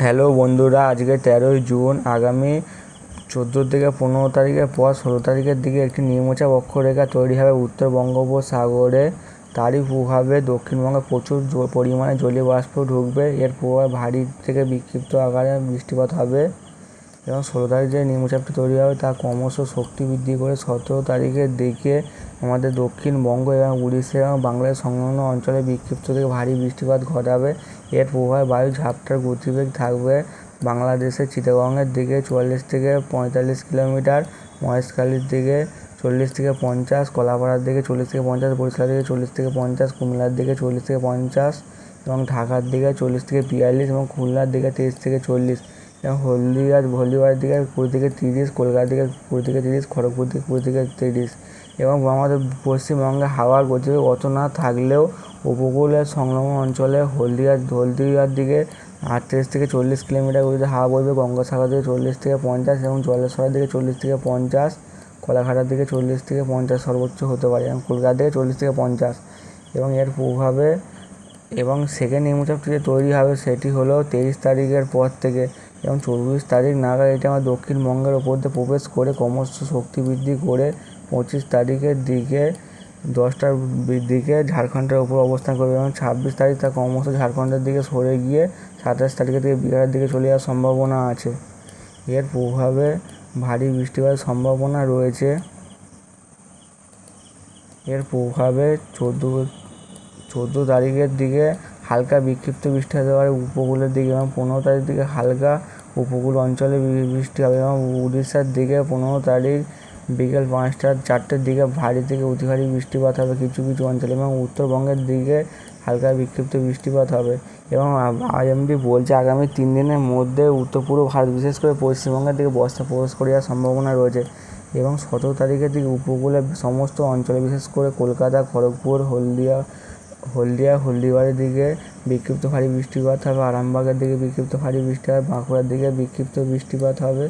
Hello বন্ধুরা, আজকে তেরোই জুন, আগামী চোদ্দ থেকে পনেরো তারিখের পর ষোলো তারিখের দিকে একটি নিম্নচাপ বক্ষরেখা তৈরি হবে। উত্তর বঙ্গোপসাগরে তারই প্রভাবে দক্ষিণবঙ্গে প্রচুর পরিমাণে জলীয় বাষ্প ঢুকবে। এর প্রভাব ভারী থেকে বিক্ষিপ্ত আকারে বৃষ্টিপাত হবে। এবং ষোলো তারিখ যে নিম্নচাপটি তৈরি হবে, তা ক্রমশ শক্তি বৃদ্ধি করে সতেরো তারিখের দিকে আমাদের দক্ষিণবঙ্গ এবং উড়িষ্যা এবং বাংলাদেশ সংলগ্ন অঞ্চলে বিক্ষিপ্ত থেকে ভারী বৃষ্টিপাত ঘটাবে। এর প্রভাবে বায়ু ঝাপটার গতিবেগ থাকবে বাংলাদেশের চিটাগংয়ের দিকে চুয়াল্লিশ থেকে পঁয়তাল্লিশ কিলোমিটার, মহেশখালীর দিকে চল্লিশ থেকে পঞ্চাশ, কলাপাড়ার দিকে চল্লিশ থেকে পঞ্চাশ, বরিশালের দিকে চল্লিশ থেকে পঞ্চাশ, কুমিল্লার দিকে চল্লিশ থেকে পঞ্চাশ এবং ঢাকার দিকে চল্লিশ থেকে বিয়াল্লিশ এবং খুলনার দিকে তেইশ থেকে চল্লিশ। এবং হলদিয়া হলদিবাড়ির দিকে কুড়ি থেকে তিরিশ, কলকাতার দিকে কুড়ি থেকে তিরিশ, খড়গপুর দিকে কুড়ি থেকে তিরিশ। এবং আমাদের পশ্চিমবঙ্গে হাওয়ার গতিবেগ অত না থাকলেও উপকূলের সংলগ্ন অঞ্চলে হলদিয়ার হলদিয়ার দিকে আটত্রিশ থেকে চল্লিশ কিলোমিটার গতিতে হাওয়া বইবে, গঙ্গাসাগর দিকে চল্লিশ থেকে পঞ্চাশ এবং জলেশ্বরের দিকে চল্লিশ থেকে পঞ্চাশ, কলাঘাটার দিকে চল্লিশ থেকে পঞ্চাশ সর্বোচ্চ হতে পারে এবং কলকাতার দিকে চল্লিশ থেকে পঞ্চাশ। এবং এর প্রভাবে এবং সেকেন্ড নিম্নচাপটি যে তৈরি হবে সেটি হলো তেইশ তারিখের পর থেকে। এবং চব্বিশ তারিখ নাগাদ এটি আমার দক্ষিণবঙ্গের ওপর দিয়ে প্রবেশ করে ক্রমশ শক্তি বৃদ্ধি করে পঁচিশ তারিখের দিকে দশটার দিকে ঝাড়খণ্ডের ওপর অবস্থান করবে এবং ছাব্বিশ তারিখ তা ক্রমশ ঝাড়খণ্ডের দিকে সরে গিয়ে সাতাশ তারিখের দিকে বিহারের দিকে চলে যাওয়ার সম্ভাবনা আছে। এর প্রভাবে ভারী বৃষ্টিপাতের সম্ভাবনা রয়েছে। এর প্রভাবে চোদ্দ চোদ্দ তারিখের দিকে হালকা বিক্ষিপ্ত বৃষ্টি হতে পারে উপকূলের দিকে এবং পনেরো তারিখ দিকে হালকা উপকূল অঞ্চলে বৃষ্টি হবে এবং উড়িষ্যার দিকে পনেরো তারিখ বিকেল পাঁচটা চারটের দিকে ভারী থেকে অতি ভারী বৃষ্টিপাত হবে কিছু কিছু অঞ্চলে এবং উত্তরবঙ্গের দিকে হালকা বিক্ষিপ্ত বৃষ্টিপাত হবে এবং আইএমডি বলছে আগামী তিন দিনের মধ্যে উত্তর পূর্ব ভারত, বিশেষ করে পশ্চিমবঙ্গের দিকে বর্ষা প্রবেশ করে যাওয়ার সম্ভাবনা রয়েছে এবং সতেরো তারিখের দিকে উপকূলের সমস্ত অঞ্চলে, বিশেষ করে কলকাতা, খড়গপুর, হলদিয়া হলদিয়া, হলদিবাড়ির দিকে বিক্ষিপ্ত ভারী বৃষ্টিপাত হবে। আরামবাগের দিকে বিক্ষিপ্ত ভারী বৃষ্টি হবে। বাঁকুড়ার দিকে বিক্ষিপ্ত বৃষ্টিপাত হবে।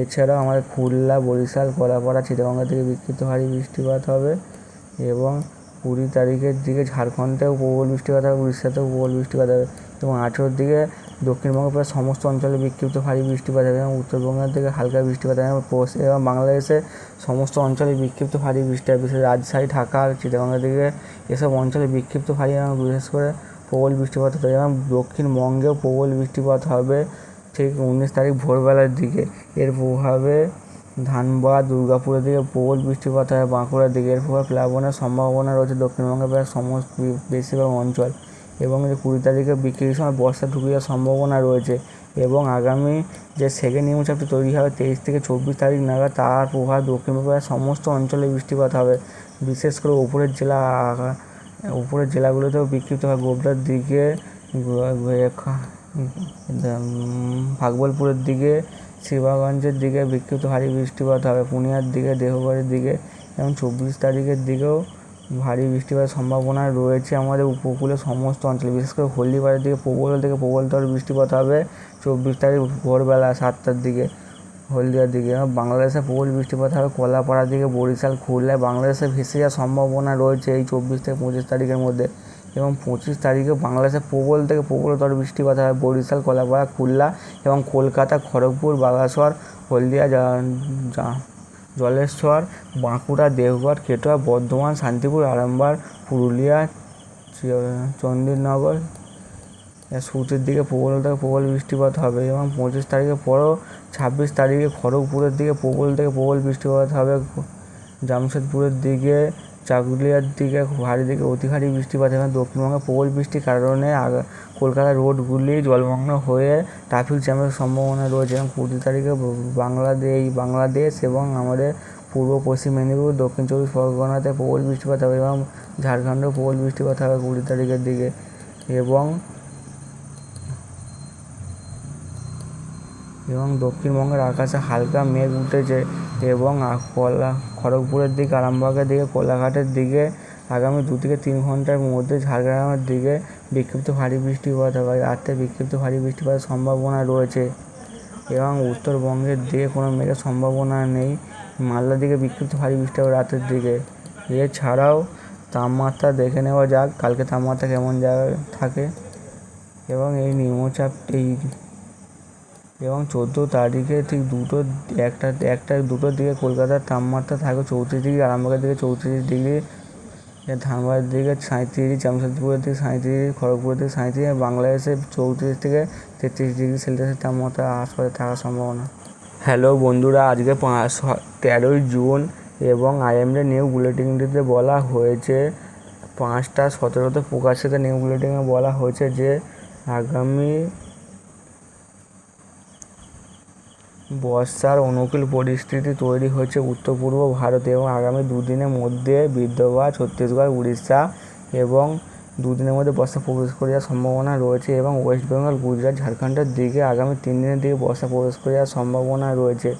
এছাড়াও আমাদের খুলনা, বরিশাল কলাপাড়া চিটাগঙ্গার দিকে বিক্ষিপ্ত ভারী বৃষ্টিপাত হবে এবং কুড়ি তারিখের দিকে ঝাড়খণ্ডেও প্রবল বৃষ্টিপাত হবে, উড়িষ্যাতেও প্রবল বৃষ্টিপাত হবে এবং আঠেরোর দিকে দক্ষিণবঙ্গের প্রায় সমস্ত অঞ্চলে বিক্ষিপ্ত ভারী বৃষ্টিপাত হবে এবং উত্তরবঙ্গের দিকে হালকা বৃষ্টিপাত হবে এবং পশ্চিম এবং বাংলাদেশে সমস্ত অঞ্চলে বিক্ষিপ্ত ভারী বৃষ্টি হবে বিশেষ রাজশাহী, ঢাকা চিটাগঙ্গের দিকে এসব অঞ্চলে বিক্ষিপ্ত ভারী এবং বিশেষ করে প্রবল বৃষ্টিপাত পারে এবং দক্ষিণবঙ্গেও প্রবল বৃষ্টিপাত হবে ঠিক উনিশ তারিখ ভোরবেলার দিকে। এর প্রভাবে ধানবাদ, দুর্গাপুরের দিকে প্রবল বৃষ্টিপাত হয়, বাঁকুড়ার দিকে এর প্রভাবে প্লাবনের সম্ভাবনা রয়েছে দক্ষিণবঙ্গের প্রায় সমস্ত বেশিরভাগ অঞ্চল। এবং যে কুড়ি তারিখে বিক্রির সময় বর্ষা ঢুকে যাওয়ার সম্ভাবনা রয়েছে এবং আগামী যে সেকেন্ড নিম্নচাপটি তৈরি হবে তেইশ থেকে চব্বিশ তারিখ নাগাদ, তার প্রভাব প্রায় সমস্ত অঞ্চলে বৃষ্টিপাত হবে। বিশেষ করে উপরের জেলা, উপরের জেলাগুলোতেও বিক্ষিপ্ত হয়। গোবরার দিকে, ভাগবলপুরের দিকে শিবাগঞ্জের দিকে বিক্ষিপ্ত ভারী বৃষ্টিপাত হবে। পুনিয়ার দিকে দেহবাড়ির দিকে এবং চব্বিশ তারিখের দিকেও ভারী বৃষ্টিপাতের সম্ভাবনা রয়েছে আমাদের উপকূলের সমস্ত অঞ্চলে। বিশেষ করে হলদিবাড়ির দিকে, প্রবল থেকে প্রবলতর বৃষ্টিপাত হবে চব্বিশ তারিখ ভোরবেলা সাতটার দিকে, হলদিয়ার দিকে। বাংলাদেশে প্রবল বৃষ্টিপাত হবে কলাপাড়ার দিকে, বরিশাল খুলনায় বাংলাদেশে ভেসে যাওয়ার সম্ভাবনা রয়েছে এই চব্বিশ থেকে পঁচিশ তারিখের মধ্যে। এবং পঁচিশ তারিখে বাংলাদেশে প্রবল থেকে প্রবলতর বৃষ্টিপাত হবে বরিশাল, কলাপাড়া, খুলনা এবং কলকাতা, খড়গপুর বালাসর হলদিয়া যা জলেশ্বর, বাঁকুড়া, দেওঘর, কেটোয়া, বর্ধমান, শান্তিপুর, আরামবাগ, পুরুলিয়া চন্দননগর সূর্যের দিকে প্রবল থেকে প্রবল বৃষ্টিপাত হবে এবং পঁচিশ তারিখের পরও ছাব্বিশ তারিখে খড়গপুরের দিকে প্রবল থেকে প্রবল বৃষ্টিপাত হবে। জামশেদপুরের দিকে চাকুলিয়ার দিকে, ভারী দিকে অতি ভারী বৃষ্টিপাত এবং দক্ষিণবঙ্গে প্রবল বৃষ্টির কারণে কলকাতার রোডগুলি জলমগ্ন হয়ে ট্রাফিক জ্যামের সম্ভাবনা রয়েছে এবং কুড়ি তারিখে বাংলাদেশ বাংলাদেশ এবং আমাদের পূর্ব পশ্চিম মেদিনীপুর, দক্ষিণ চব্বিশ পরগনাতে প্রবল বৃষ্টিপাত হবে এবং ঝাড়খণ্ডেও প্রবল বৃষ্টিপাত হবে কুড়ি তারিখের দিকে এবং এবং দক্ষিণবঙ্গের আকাশে হালকা মেঘ উঠেছে এবং কলা, খড়গপুরের দিকে, আরামবাগের দিকে, কোলাঘাটের দিকে আগামী দু থেকে তিন ঘণ্টার মধ্যে ঝাড়গ্রামের দিকে বিক্ষিপ্ত ভারী বৃষ্টিপাত হবে। রাতে বিক্ষিপ্ত ভারী বৃষ্টিপাতের সম্ভাবনা রয়েছে এবং উত্তরবঙ্গের দিকে কোনো মেঘের সম্ভাবনা নেই। মালদার দিকে বিক্ষিপ্ত ভারী বৃষ্টি হবে রাতের দিকে। এছাড়াও তাপমাত্রা দেখে নেওয়া যাক, কালকে তাপমাত্রা কেমন জায়গায় থাকে এবং এই নিম্নচাপ এই এবং চোদ্দ তারিখে ঠিক দুটো, একটা একটা দুটোর দিকে কলকাতার তাপমাত্রা থাকবে চৌত্রিশ ডিগ্রি, আরামবাগের দিকে চৌত্রিশ ডিগ্রি ধানবাদের দিকে সাঁত্রিশ জামশেদপুরের দিকে সাঁত্রিশ খড়গপুরের দিকে সাঁত্রিশ বাংলাদেশে চৌত্রিশ থেকে তেত্রিশ ডিগ্রি সেলসিয়াসের তাপমাত্রা আশপাশে থাকার সম্ভাবনা। হ্যালো বন্ধুরা, আজকে পাঁচ তেরোই জুন এবং আইএমডি নিউ বুলেটিনটিতে বলা হয়েছে, পাঁচটা সতেরোতে প্রকাশিত নিউ বুলেটিনে বলা হয়েছে যে, আগামী বর্ষার অনুকূল পরিস্থিতি তৈরি হয়েছে উত্তর পূর্ব ভারতে এবং আগামী দুদিনের মধ্যে বিদর্ভা ছত্তিশগড়, উড়িষ্যা এবং দুদিনের মধ্যে বর্ষা প্রবেশ করে যাওয়ার সম্ভাবনা রয়েছে এবং ওয়েস্ট বেঙ্গল, গুজরাট, ঝাড়খণ্ডের দিকে আগামী তিন দিনের দিকে বর্ষা প্রবেশ করে যাওয়ার সম্ভাবনা রয়েছে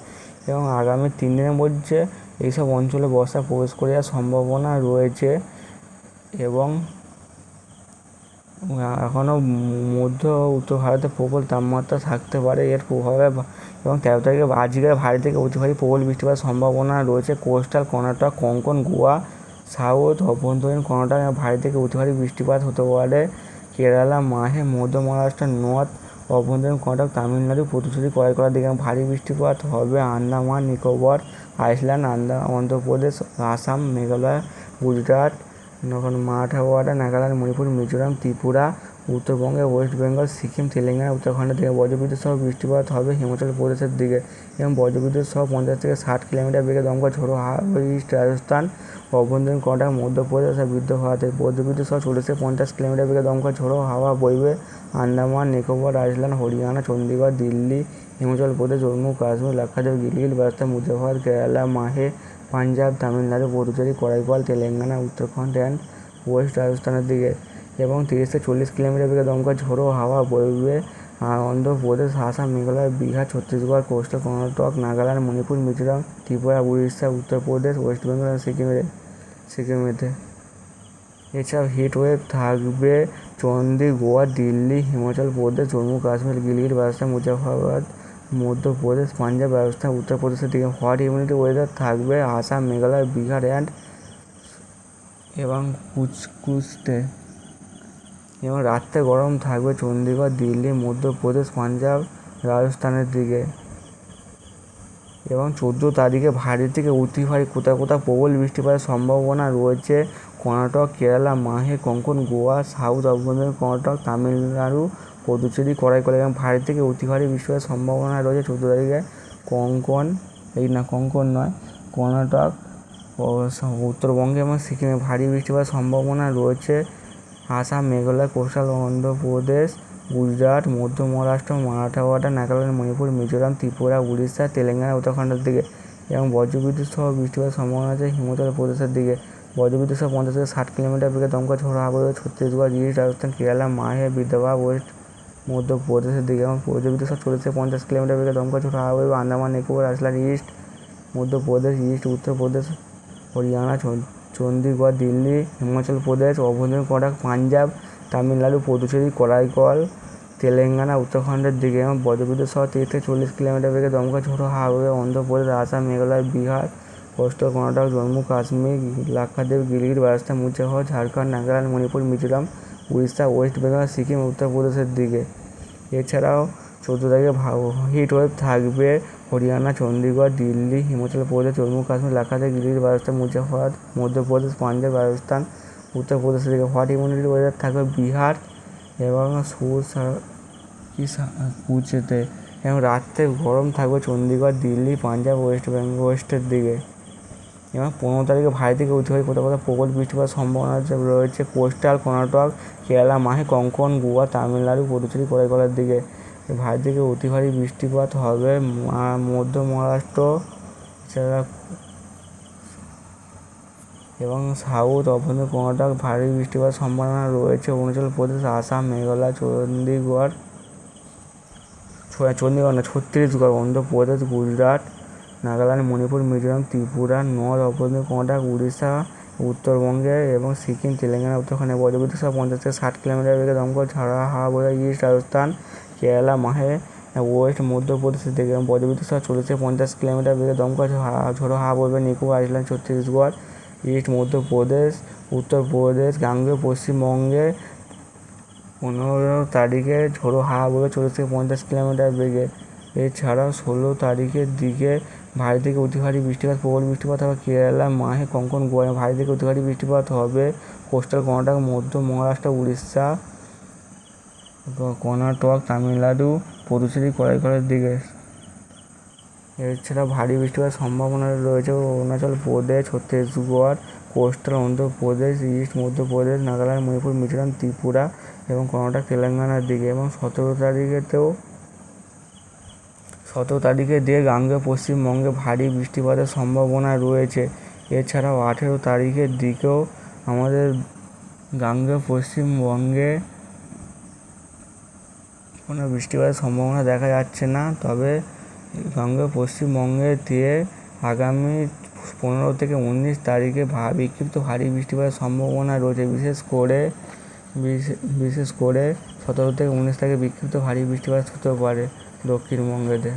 এবং আগামী তিন দিনের মধ্যে এইসব অঞ্চলে বর্ষা প্রবেশ করে যাওয়ার সম্ভাবনা রয়েছে এবং এখনও মধ্য উত্তর ভারতে প্রবল তাপমাত্রা থাকতে পারে। এর প্রভাবে এবং তেরো তারিখে আজকে ভারী থেকে অতি ভারী প্রবল বৃষ্টিপাতের সম্ভাবনা রয়েছে কোস্টাল, কর্ণাটক, কঙ্কন, গোয়া, সাউথ, অভ্যন্তরীণ কর্ণাটক এবং ভারী থেকে অতি ভারী বৃষ্টিপাত হতে পারে কেরালা, মাহে, মধ্য মহারাষ্ট্র, নর্থ, অভ্যন্তরীণ কর্ণাটক, তামিলনাড়ু, পুদুচেরি করার দিকে ভারী বৃষ্টিপাত হবে আন্দামান, নিকোবর, আইসল্যান্ড, আন্দা অন্ধ্রপ্রদেশ, আসাম, মেঘালয়, গুজরাট তখন মারাঠাওয়াড়া নাগাল্যান্ড, মণিপুর, মিজোরাম, ত্রিপুরা উত্তরবঙ্গে ওয়েস্ট বেঙ্গল, সিকিম, তেলেঙ্গানা উত্তরাখণ্ডের দিকে বজ্রবিদ্যুৎ সহ বৃষ্টিপাত হবে হিমাচল প্রদেশের দিকে এবং বজ্রবিদ্যুৎ সহ পঞ্চাশ থেকে ষাট কিলোমিটার বেগে দমকা ঝোড়ো হাওয়া ইস্ট রাজস্থান, অভ্যন্তরীণ কর্ণাটক মধ্যপ্রদেশ আর বৃদ্ধ হওয়াতে বজ্রবিদ্যুৎ সহ চল্লিশ থেকে পঞ্চাশ কিলোমিটার বেগে দমকা ঝোড়ো হাওয়া বইবে Andaman, Nicobar, island, Haryana Chandigarh Delhi, Himachal Pradesh, Jammu, Kashmir, Lakshadweep Gilgit Baltistan Muzaffar Kerala, Mahe, Punjab, Tamil Nadu, Puducherry Karaikal Telangana, Uttarakhand and west রাজস্থানের দিকে। এবং তিরিশ থেকে চল্লিশ কিলোমিটার বেগে দমকা ঝোড়ো হাওয়া বইবে অন্ধ্রপ্রদেশ, আসাম, মেঘালয়, বিহার, ছত্তিশগড়, কোস্টাল, কর্ণাটক, নাগাল্যান্ড, মণিপুর, মিজোরাম, ত্রিপুরা, উড়িষ্যা, উত্তরপ্রদেশ, ওয়েস্ট বেঙ্গল সিকিমে সিকিমেতে। এছাড়াও হিট ওয়েভ থাকবে চণ্ডীগড় গোয়া, দিল্লি, হিমাচল প্রদেশ, জম্মু, কাশ্মীর, গিলগিট বালস্তান মুজাফরবাদ মধ্যপ্রদেশ, পাঞ্জাব, রাজস্থান, উত্তরপ্রদেশের দিকে। হট হিউমিডিটি ওয়েদার থাকবে আসাম, মেঘালয়, বিহার অ্যান্ড এবং কুচকুচতে এবং রাত্রে গরম থাকবে চণ্ডীগড় দিল্লি, মধ্যপ্রদেশ, পাঞ্জাব, রাজস্থানের দিকে। এবং চোদ্দ তারিখে ভারী থেকে অতি ভারী কোথাও কোথাও প্রবল বৃষ্টিপাতের সম্ভাবনা রয়েছে। কর্ণাটক, কেরালা, মাহে, কঙ্কন, গোয়া, সাউথ অভ্যন্তরীণ কর্ণাটক, তামিলনাড়ু, পদুচেরি, করাইকল এবং ভারী থেকে অতি ভারী বৃষ্টিপাতের সম্ভাবনা রয়েছে চোদ্দ তারিখে। কঙ্কন, এই না কঙ্কন নয়, কর্ণাটক উত্তরবঙ্গে এবং সিকিমে ভারী বৃষ্টিপাতের সম্ভাবনা রয়েছে। আসাম, মেঘালয় কোস্টাল অন্ধ্রপ্রদেশ, গুজরাট, মধ্য মহারাষ্ট্র মারাঠাওয়াড়া নাগাল্যান্ড, মণিপুর, মিজোরাম, ত্রিপুরা, উড়িষ্যা, তেলেঙ্গানা, উত্তরাখণ্ডের দিকে এবং বজ্রবিদ্যুৎ সহ বৃষ্টিপাতের সম্ভাবনা আছে হিমাচল প্রদেশের দিকে। বজ্রবিদ্যুৎ সহ পঞ্চাশ থেকে ষাট কিলোমিটার বেগে দমকা ঝোড়ো হাওয়া ছত্তিশগড় ইস্ট রাজস্থান, কেরালা, মাহে, বিদর্ভা, ওয়েস্ট মধ্যপ্রদেশের দিকে এবং বজ্রবিদ্যুৎ সহ চল্লিশ থেকে পঞ্চাশ কিলোমিটার বেগে দমকা ঝোড়ো হাওয়া Andaman, Nicobar island east Madhya Pradesh east Uttar Pradesh Haryana Chandigarh Delhi, Himachal Pradesh Karnataka, Punjab, Tamil Nadu Puducherry Karaikal Telangana, উত্তরাখণ্ডের দিকে এবং বজ্রবিদ্যুৎ সহ তিরিশ থেকে চল্লিশ কিলোমিটার বেগে দমকা ঝোড়ো হাওয়া অন্ধ্রপ্রদেশ, আসাম, মেঘালয়, বিহার কোস্টাল কর্ণাটক, জম্মু, কাশ্মীর, লাক্ষাদ্বীপ, গিলগিট বালস্তান মুজাফর ঝাড়খণ্ড, নাগাল্যান্ড, মণিপুর, মিজোরাম, উড়িষ্যা, ওয়েস্ট বেঙ্গল, সিকিম, উত্তরপ্রদেশের দিকে। এছাড়াও চৌদ্দ তারিখে হিট ওয়েভ থাকবে। হরিয়ানা চণ্ডীগড় দিল্লি, হিমাচল প্রদেশ, জম্মু কাশ্মীর, লাক্ষাদ্বীপ গিলগিট রাজস্থান মুজাফর মধ্যপ্রদেশ, পাঞ্জাব, রাজস্থান উত্তরপ্রদেশ থেকে হট ইমিউনিটি ওয়েদার থাকবে বিহার এবং কুচেতে এবং রাত্রে গরম থাকবে চণ্ডীগড় দিল্লি, পাঞ্জাব, ওয়েস্ট বেঙ্গল ওয়েস্টের দিকে। এবং পনেরো তারিখে ভারী থেকে অতি ভারী কোথাও কোথাও প্রবল বৃষ্টিপাত সম্ভাবনা রয়েছে কোস্টাল, কর্ণাটক, কেরালা, মাহে, কঙ্কন, গোয়া, তামিলনাড়ু পুদুচেরি করাইকলের দিকে। ভারী থেকে অতি ভারী বৃষ্টিপাত হবে মধ্য মহারাষ্ট্র, এছাড়া এবং সাউথ অভ্যন্তরীণ কর্ণাটক ভারী বৃষ্টিপাত সম্ভাবনা রয়েছে। অরুণাচল প্রদেশ, আসাম, মেঘালয় চণ্ডীগড় চণ্ডীগড় না ছত্তিশগড়, অন্ধ্রপ্রদেশ, গুজরাট, নাগাল্যান্ড, মণিপুর, মিজোরাম, ত্রিপুরা, নর্থ অভ্যন্তরীণ কর্ণাটক, উড়িষ্যা, উত্তরবঙ্গে এবং সিকিম, তেলেঙ্গানা, উত্তরাখণ্ডে, বজ্রবিদ্যুৎ সহ পঞ্চাশ থেকে ষাট কিলোমিটার বেগে দমকল ছাড়া হাওয়া বোঝা ইস্ট রাজস্থান কেরালা মাহে ওয়েস্ট মধ্যপ্রদেশের দিকে বজ্রবিদ্যুৎ সহ চল্লিশ থেকে পঞ্চাশ কিলোমিটার বেগে দমকল ঝোড়ো হাওয়া বলবে নিকোবর, আইসল্যান্ড, ছত্তিশগড়, ইস্ট মধ্যপ্রদেশ, উত্তরপ্রদেশ গাঙ্গে পশ্চিমবঙ্গে পনেরো তারিখে ঝোড়ো হাওয়া চল্লিশ থেকে পঞ্চাশ কিলোমিটার বেগে। এছাড়াও ষোলো তারিখের দিকে ভারী থেকে অতি ভারী বৃষ্টিপাত, প্রবল বৃষ্টিপাত হবে কেরালা মাহে কঙ্কন গোয়া ভারী থেকে অতি ভারী বৃষ্টিপাত হবে কোস্টাল, কর্ণাটক, মধ্য মহারাষ্ট্র, উড়িষ্যা। কর্ণাটক, তামিলনাড়ু, পুদুচেরি করাইকলের দিকে। এছাড়া ভারী বৃষ্টিপাত সম্ভাবনা রয়েছে অরুণাচল প্রদেশ, ছত্তিশগড়, কোস্টাল, অন্ধ্রপ্রদেশ, ইস্ট, মধ্যপ্রদেশ, নাগাল্যান্ড, মণিপুর, মিজোরাম, ত্রিপুরা এবং কর্ণাটক, তেলেঙ্গানার দিকে এবং সতেরো তারিখেতেও সতেরো তারিখের দিকে গাঙ্গে পশ্চিমবঙ্গে ভারী বৃষ্টিপাতের সম্ভাবনা রয়েছে। এছাড়াও আঠেরো তারিখের দিকেও আমাদের গাঙ্গে পশ্চিমবঙ্গে কোনো বৃষ্টিপাতের সম্ভাবনা দেখা যাচ্ছে না। তবে সঙ্গে পশ্চিমবঙ্গে দিয়ে আগামী পনেরো থেকে উনিশ তারিখে বিক্ষিপ্ত ভারী বৃষ্টিপাতের সম্ভাবনা রয়েছে। বিশেষ করে বিশেষ করে সতেরো থেকে উনিশ তারিখে বিক্ষিপ্ত ভারী বৃষ্টিপাত হতে পারে দক্ষিণবঙ্গেতে।